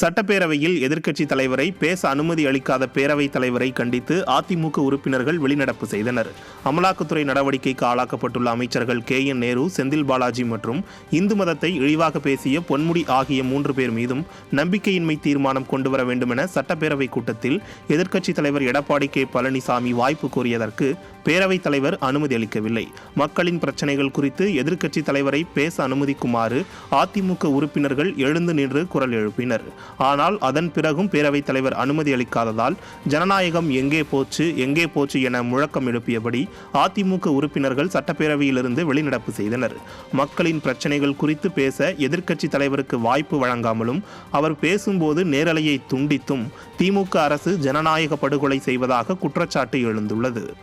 சட்டப்பேரவையில் எதிர்க்கட்சி தலைவரை பேச அனுமதி அளிக்காத பேரவைத் தலைவரை கண்டித்து அதிமுக உறுப்பினர்கள் வெளிநடப்பு செய்தனர். அமலாக்கத்துறை நடவடிக்கைக்கு ஆளாக்கப்பட்டுள்ள அமைச்சர்கள் கே என் நேரு செந்தில் பாலாஜி மற்றும் இந்து மதத்தை இழிவாக பேசிய பொன்முடி ஆகிய மூன்று பேர் மீதும் நம்பிக்கையின்மை தீர்மானம் கொண்டுவர வேண்டுமென சட்டப்பேரவை கூட்டத்தில் எதிர்க்கட்சித் தலைவர் எடப்பாடி கே. பழனிசாமி வாய்ப்பு கோரியதற்கு பேரவைத் தலைவர் அனுமதி அளிக்கவில்லை. மக்களின் பிரச்சனைகள் குறித்து எதிர்க்கட்சித் தலைவரை பேச அனுமதிக்குமாறு அதிமுக உறுப்பினர்கள் எழுந்து நின்று குரல் எழுப்பினர். ஆனால் அதன் பிறகும் பேரவைத் தலைவர் அனுமதி அளிக்காததால் ஜனநாயகம் எங்கே போச்சு எங்கே போச்சு என முழக்கம் எழுப்பியபடி அதிமுக உறுப்பினர்கள் சட்டப்பேரவையிலிருந்து வெளிநடப்பு செய்தனர். மக்களின் பிரச்சனைகள் குறித்து பேச எதிர்க்கட்சித் தலைவருக்கு வாய்ப்பு வழங்காமலும் அவர் பேசும்போது நேரலையை துண்டித்தும் திமுக அரசு ஜனநாயக படுகொலை செய்வதாக குற்றச்சாட்டு எழுந்துள்ளது.